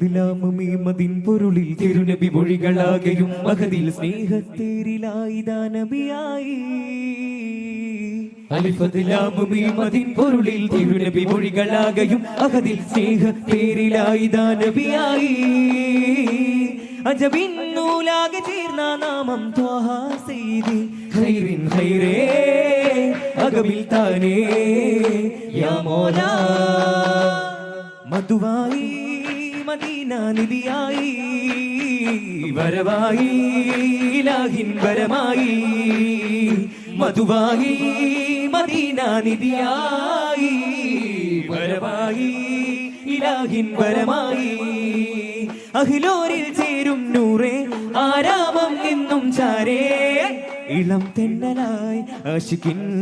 അലിഫതിലാമീമതിൻ പൊരുളിൽ തിരുനബി മൊഴികളാകെയും മകതിൽ സ്നേഹത്തേരിലായി ദാനബിയായി അലിഫതിലാമീമതിൻ പൊരുളിൽ തിരുനബി മൊഴികളാകെയും അഹദിൽ സ്നേഹത്തേരിലായി ദാനബിയായി അജബിന്നൂലാകെ തീർന്ന നാമം ത്വാഹ സെയ്തി ഖൈറിൻ ഖൈറേ അകമിൽ താനേ യാ മോലാ. മധുവായി മദീന നിധിയായി. വരവായി ഇലാഹിൻ വരമായി. മധുവായി മദീന നിധിയായി. വരവായി ഇലാഹിൻ വരമായി. അഖിലോരിൽ ചേരും നൂറേ ആരാമം എന്നും ചാരേ. ഇളം തെന്നലായി ആശിക്കിൻ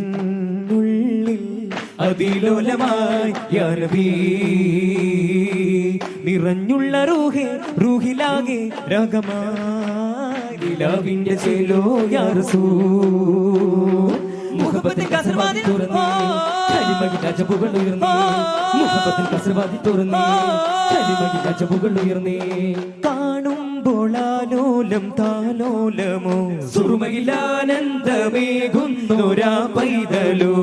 ഉള്ളിൽ അതിലോലമായി. യാ നബി. നിറഞ്ഞുള്ള റൂഹെ റൂഹിലാകെ രാഗമാ ചേലോ യാ റസൂൽ മുഹബത്തിൻ കസർവാതിൽ തുറന്നേ കലിമകിൽ അജബുകൾ ഉയർന്നേ. മുഹബത്തിൻ കസർവാതിൽ തുറന്നേ കലിമകിൽ അജബുകൾ ഉയർന്നേ. കാണുമ്പോൾ ആലോലം താലോലമോ? സുറുമയിലാനന്ദമേകുന്നൊരാ പൈതലോ?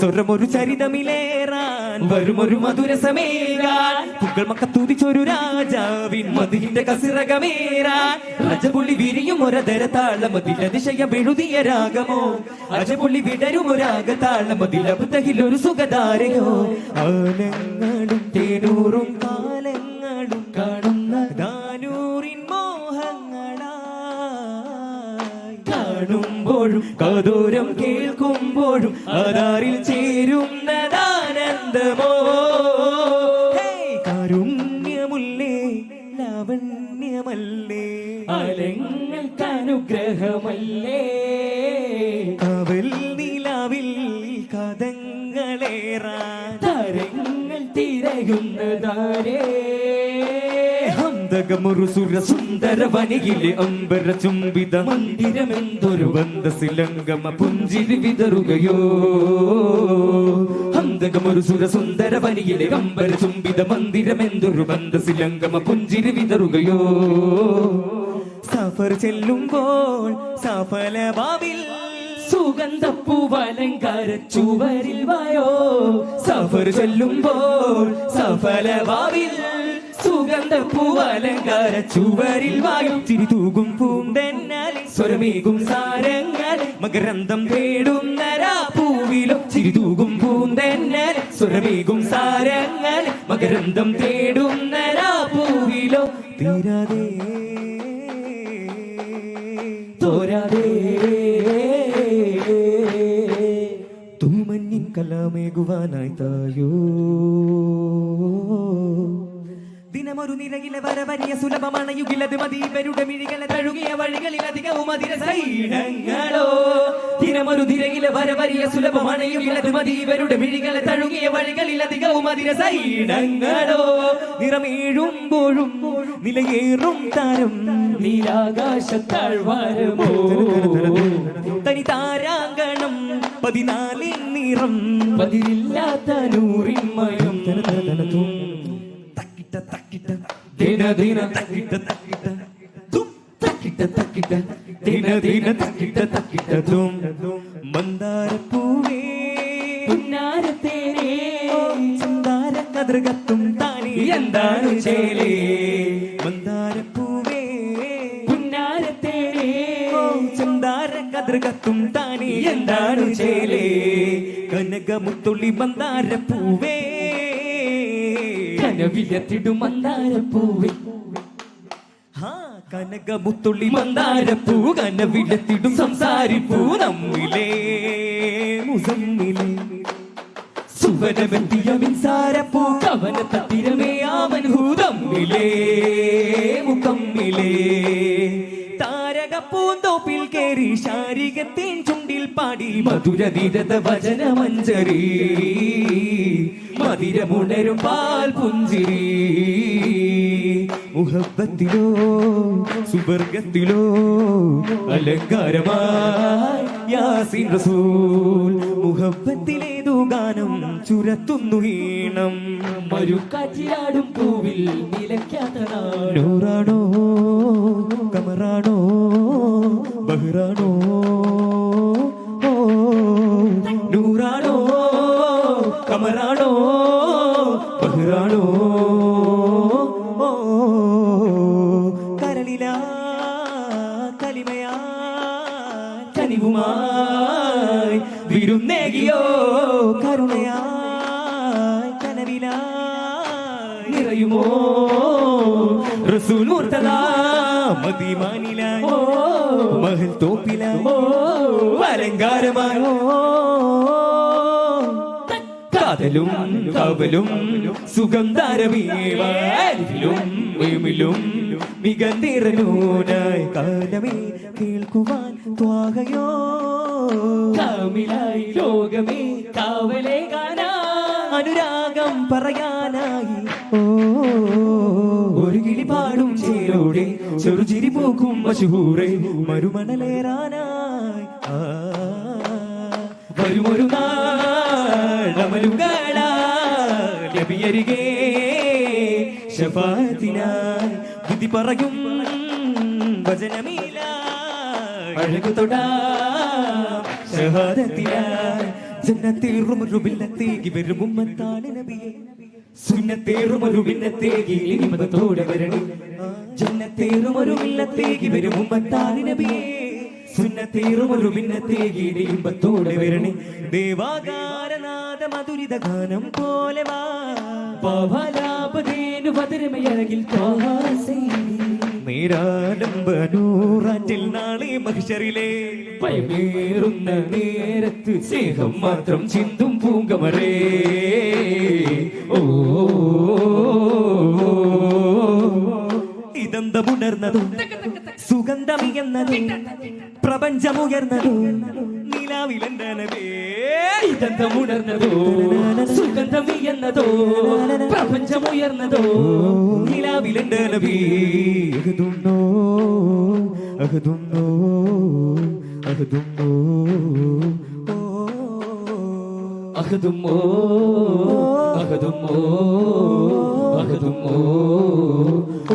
സ്വരമൊരു ചരിതമിലേറാൻ വരുമൊരു മധുരസമേകാൻ പുകൾ മക്കത്തൂതിച്ചൊരു രാജാവിൻ മതിലിന്റെ കസിറകമേറാൻ. രജപുള്ളി വിരിയും ഒരതര താളമതിൽ അതിശയം എഴുതിയ രാഗമോ? രജപുള്ളി വിടരും ഒരാഗ താളമതിൽ അബുദ്ധയിൽ ഒരു സുഖധാരയോ? ആലങ്ങളും തേനൂറും കാലങ്ങളും കാണുമ്പോഴും കദൂരം കേൾക്കുമ്പോഴും അതാറിൽ ചേരുന്നതാനന്ദമോ? കാരുണ്യമുല്ലേ? ലാവണ്യമല്ലേ? അലങ്ങൾക്ക് അനുഗ്രഹമല്ലേ? കവൽ നിലാവിൽ കഥങ്ങളേറാ തരങ്ങൾ തിരയുന്നതാരേ? ഹന്തകമൊരു സുര സുന്ദര വനിയിലെ അമ്പര ചുംബിത മന്ദിരമെന്തൊരു ബന്ധസിലംഗമ പുഞ്ചിരി വിതറുകയോ? ഹന്തകമൊരു സുര സുന്ദര വനിയിലെ അമ്പര ചുംബിത മന്ദിരമെന്തൊരു ബന്ധസിലംഗമ പുഞ്ചിരി വിതറുകയോ? സഫർ ചെല്ലുമ്പോൾ സഫല ബാവിൽ സുഗന്ധപ്പൂവലങ്കാര ചുവരിൽ വായോ? സഫർ ചെല്ലുമ്പോൾ സഫല ബാവിൽ സുഗന്ധപ്പൂവലങ്കാര ചുവരിൽ വായും. ചിരി തൂകും പൂണ്ടെന്നാലിൽ സ്വരമേകും സാരങ്ങൾ. മകരന്തം തേടുന്ന പൂവിലും ചിരി തൂകും പൂന്തെന്നൽ സ്വരമേകും സാരങ്ങൾ. മകരന്തം തേടുന്ന പൂവിലോ തീരാതെ. തോരാതെ. തൂമഞ്ഞിൻ കലാമേകുവാനായി തായോ. ദിനമൊരു നിരയിലെ വരവരിയ സുലഭമാണ്. യുഗിലത് മതി. ഇവരുടെ മിഴികളെ തഴുകിയ വഴികളിൽ അധികവും അതിര സൈഡങ്ങളോ ദിനമൊരു നിരയിലെ വരവരിയ സുലഭമാണ്. യുഗിലത് മതി. ഇവരുടെ മിഴികളെ തഴുകിയ വഴികളിൽ അധികവും അതിര സൈഡങ്ങളോ നിറമേഴുമ്പോഴും നിലയേറും താരം നീലാകാശത്താഴ്വാരമോ? തനി താരാങ്കണം പതിനാലിൻ നിറം പതിരില്ലാത്ത നൂറിന്മയം ദിന ദിന തക്കിട്ട തക്കിട്ട. തും തക്കിട്ട തക്കിട്ട. ദിന ദിന തക്കിട്ട തക്കിട്ട. തും മന്ദാരപ്പൂവേ. പുന്നാരത്തേനേ. ചന്ദാര കതിർകത്തും താനി. എന്താണ് ചേലേ? മന്ദാരപ്പൂവേ. പുന്നാരത്തേനേ. ചന്ദാര കതിർകത്തും താനി. എന്താണ് ചേലേ? കനകമുത്തുള്ളി മന്ദാരപ്പൂവേ. കനവിലെത്തിടും മന്ദാരപ്പൂവേ കനകമുത്തുള്ളി മന്ദാരപ്പൂ കനവിലെത്തിടും സംസാരിപ്പൂ നമ്മിലേ മുസമ്മിലേ. സുവനമെത്തിയ മിൻസാരപ്പൂ കവന തത്തിരമേ ആവൻ ഹൂതമ്മിലേ മുഖമ്മിലേ താരകപ്പൂന്തോപ്പിൽ കേറി ശാരികത്തേൻ ചുണ്ടിൽ പാടി മധുരതീരത വചനമഞ്ജരി മധുരമുണരും പാൽ പുഞ്ചിരി. മുഹബത്തിലോ സുവർഗത്തിലോ അലങ്കാരമായി യാസീൻ മുഹബത്തിലേതു ഗാനം ചുരത്തുന്നു ഈണം. മരുക്കാറ്റിലാടും പൂവിൽ നിലയ്ക്കാത്ത നാട്. നൂറാണോ കമറാണോ ബഹ്റാണോ? ബഹ്റാണോ? ഓ, കരളില കലിമയാ കനിവുമായി വിരുന്നേകിയോ? കരുണയായി കനവില നിറയുമോ? റസൂൽ മുർത്തദ മദീമാനിലായി മഹൽ തോപ്പിലോ അലങ്കാരമായി കാതലും കാവലും സുഗന്ധാരമീവാരിലും മികന്തിരനൂനായി കാലമേ കേൾക്കുവാൻ ത്വാകയോ കാമിലായി ലോകമേ കാവലേ ഗാനാ അനുരാഗം പറയാനായി. ഒരു കിളി പാടും ചേരോടെ ചെറുചിരി പോക്കും മശൂറെ മരുമണലേറാനായി. വരുമൊരു വരുമൊരു നാളമരുകളരികെ ശഫാത്തിനായി ബുദ്ധി പറയും വചനമീല അഴകു തൊടാ നബിയെ. നബിയെ. വരണി. ദേവാകാരനാഥ മധുരിത ഗാനം പോലെ വാ. പവലാപതേനു പതിരമയഴകിൽ നേരാലംബനൂറാറ്റിൽ നാളെ മഹിഷറിലെ. ഭയമേറുന്ന നേരത്ത് സ്നേഹം മാത്രം ചിന്തും പൂങ്കമറേ. ഓ. ഇതന്തമുണർന്നതും സുഗന്ധമിയെന്നതും പ്രപഞ്ചമുയർന്നതും നിലാവിലെന്തനവേ. പ്രപഞ്ചം ഉയർന്നതോ പ്രപഞ്ചമുയർന്നതോ? നിലാവിലെന്തനവേ. അഹദുന്നോ അഹദുന്നോ അഹദുന്നോ അഹതുമോ അഹതുമോ അഹതുമോ ഓ.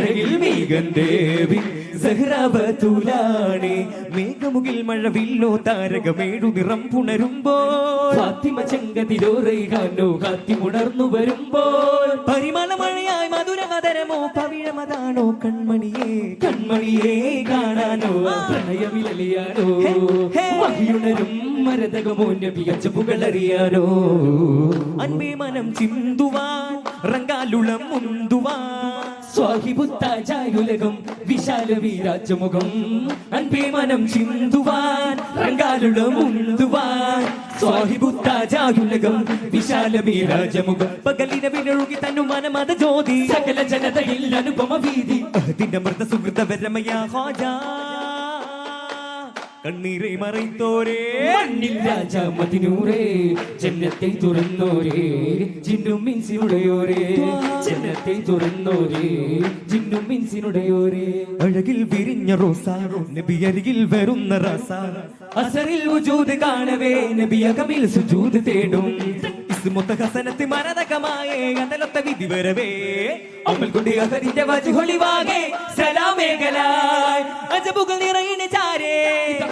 അഴകിൽ മേഘൻ ദേവി സഹ്റബതുലാണേ മേഘമുകിൽ മഴവില്ലോ താരകമേഴു നിറം പുണരുമ്പോൾ. ഫാത്തിമ ചെങ്കതിരോറൈകാനോ കാത്തിമുണർന്നു വരുമ്പോൾ. പരിമള മഴയായി മധുരമതരമോ പവിഴമതാണോ കൺമണിയേ? കൺമണിയെ കാണാനോ? പ്രണയമിലലിയാനോ? ഹേ. മരതകമോ നബിയച്ച പുകളറിയാനോ? അൻപേ മനം ചിന്തുവാൻ റങ്കാലുളം മുന്തുവാൻ സ്വാഹിബുത്താജായുലകം വിശാല വീരാജമുഖം അൻപേ മനം ചിന്തുവാൻ റങ്കാലുളം മുന്തുവാൻ വിശാലമീ വിശാലമീരാജമുഖം പകലിന വിനൊഴുകി തന്നു മനമത ജ്യോതി. സകല ജനതയിൽ അനുപമ വീതി. അതിന്റെ മൃത സുഹൃത വരമയാ ഹോജാ കണ്ണീரை മറിത്തോരെ മണ്ണിൽ രാജ മതിനൂറേ ജന്നത്തെ തുറന്നോരേ. ജിന്നും മിൻസിനുടയോരേ ജന്നത്തെ തുറന്നോരേ. ജിന്നും മിൻസിനുടയോരേ. അഴകിൽ വിരിഞ്ഞ റോസാറോ നബി അരികിൽ വരുന്ന റസ. അസറിൽ വജൂദ് കാണവേ നബി അകമിൽ സുജൂദ് തേടും. ഇസ്മുത്ത ഹസനത്ത് മരതകമായേ അതലൊത്ത വിധി വരവേ. അമൽ കൊണ്ട് അസരിന്റെ വജുഹൊളിവാകെ സലാമേഖലായി. അജബുകൾ നിറയിന് ചാരേ.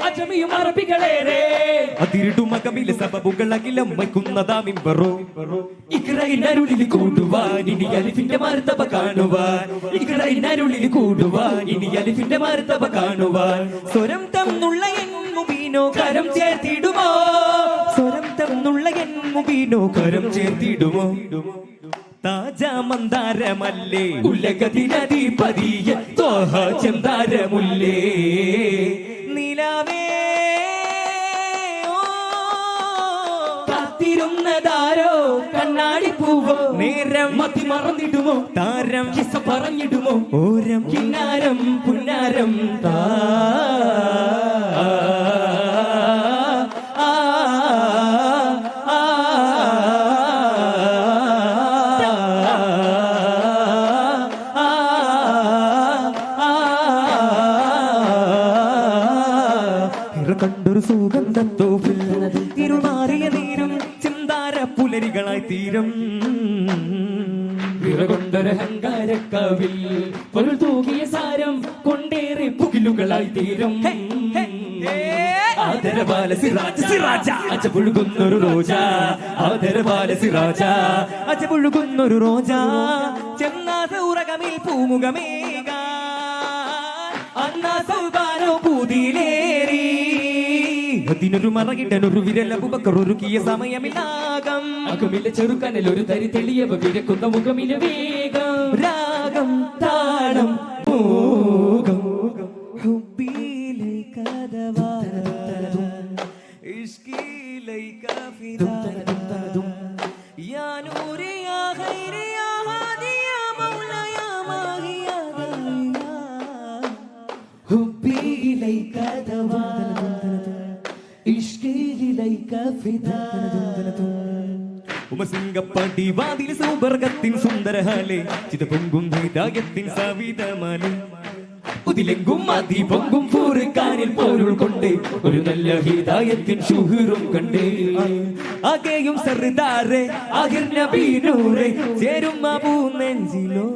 അജമിയും അറബികളേരേ അതിരിടും അകമിലെ സബബുകൾ അകിലം വയ്ക്കുന്നതാ മിമ്പറോ. ഇക്കറയിനരുളിൽ കൂടുവാൻ ഇനി അലിഫിന്റെ മർത്തബ കാണുവാൻ. ഇക്കറയിനരുളിൽ കൂടുവാൻ ഇനി അലിഫിന്റെ മർത്തബ കാണുവാൻ. സ്വരം തന്നുള്ള എൻ മുബീനോ കരം ചേർത്തിടുമോ? എൻ മുബീനോ കരം ചേർത്തിടുമോ? താജാ മന്ദാരമല്ലേ? ഉലകതിനധിപതിയ തോഹ ചെന്താരമുല്ലേ? നിലാവേ കാത്തിരുന്നതാരോ? കണ്ണാടി പൂവോ നേരം മതി മറന്നിടുമോ? താരം കിസ പറഞ്ഞിടുമോ? ഓരം കിന്നാരം പുന്നാരം താ. വിറകൊണ്ടൊരഹങ്കാരക്കാവിൽ പൊരുൾ തൂകിയ സാരം കൊണ്ടേറെ പുകിലുകളായി തീരും. ആദരവാല സിറാജ സിറാജ. അച്ച പുഴുകുന്നൊരു റോജ. ആദരവാല സിറാജ. അച്ച പുഴുകുന്നൊരു റോജ. ചെന്നാസ ഉറകമിൽ പൂമുഖമേക. അന്നാ സൗകാരോ പൂതിയിലേറി അതിനൊരു മറകിട്ടനൊരു വിരല ബുബക്കർ ഒരുക്കിയ സമയമില്ലാകം അകമിലെ ചെറുക്കനൽ ഒരു തരി തെളിയവ വിരക്കുന്ന മുഖമിലെ വേഗം രാഗം താളം മോകം حبي إليك دواء عشقي إليك فداء يا نوري يا خيري يا هادي يا مولا يا ماهي يا داعيا حبي إليك دواء عشقي إليك فداء ഉമസിംഗപ്പടി വാതിൽ സൗബർഗത്തിൻ സുന്ദരഹാലെ ചിത പൊങ്കും ഹൈതായത്തിൻ സവിതമാലേ ഉതിലെങ്കും മതി പൊങ്കും പൂറുക്കാനിൽ പോരുൾ കൊണ്ട് ഒരു നല്ല ഹിതായത്തിൻ ഷുഹുറും കണ്ടേ ആകെയും സർദാറെ ആഹിർ നബീനൂറെ ചേരും അബൂ നെഞ്ചിലോ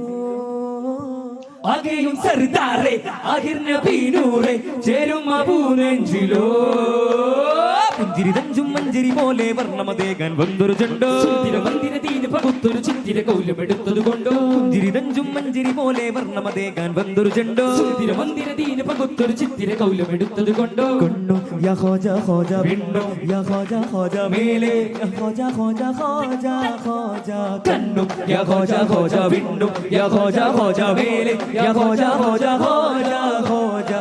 ആകെയും സർദാറെ ആഹിർ നബീനൂറെ ചേരും അബൂ നെഞ്ചിലോ പുഞ്ചിരി തഞ്ചും മഞ്ചരി പോലെ വർണമതേകാൻ വന്നൊരു ചെണ്ടോ? മന്ദിര ദീന പകുത്തൊരു ചിത്തിര കൗലമെടുത്തത് കൊണ്ടോ? പുഞ്ചിരി തഞ്ചും മഞ്ചരി പോലെ വർണമതേകാൻ വന്നൊരു ചെണ്ടോ? സുന്ദര മന്ദിര ദീന പകുത്തൊരു കൗലമെടുത്തത് കൊണ്ടോ? കൊണ്ടോ? യാ ഹോജ വിണ്ടോ? യഹോജ ഹോജ മേലെ? യാ ഹോജ ഹോജ ഹോജ കണ്ണു യഹോജ ഹോജ വിണ്ടോ യഹോജ ഹോജ മേലെ? യാ ഹോജ ഹോജ ഹോജ ഖോജ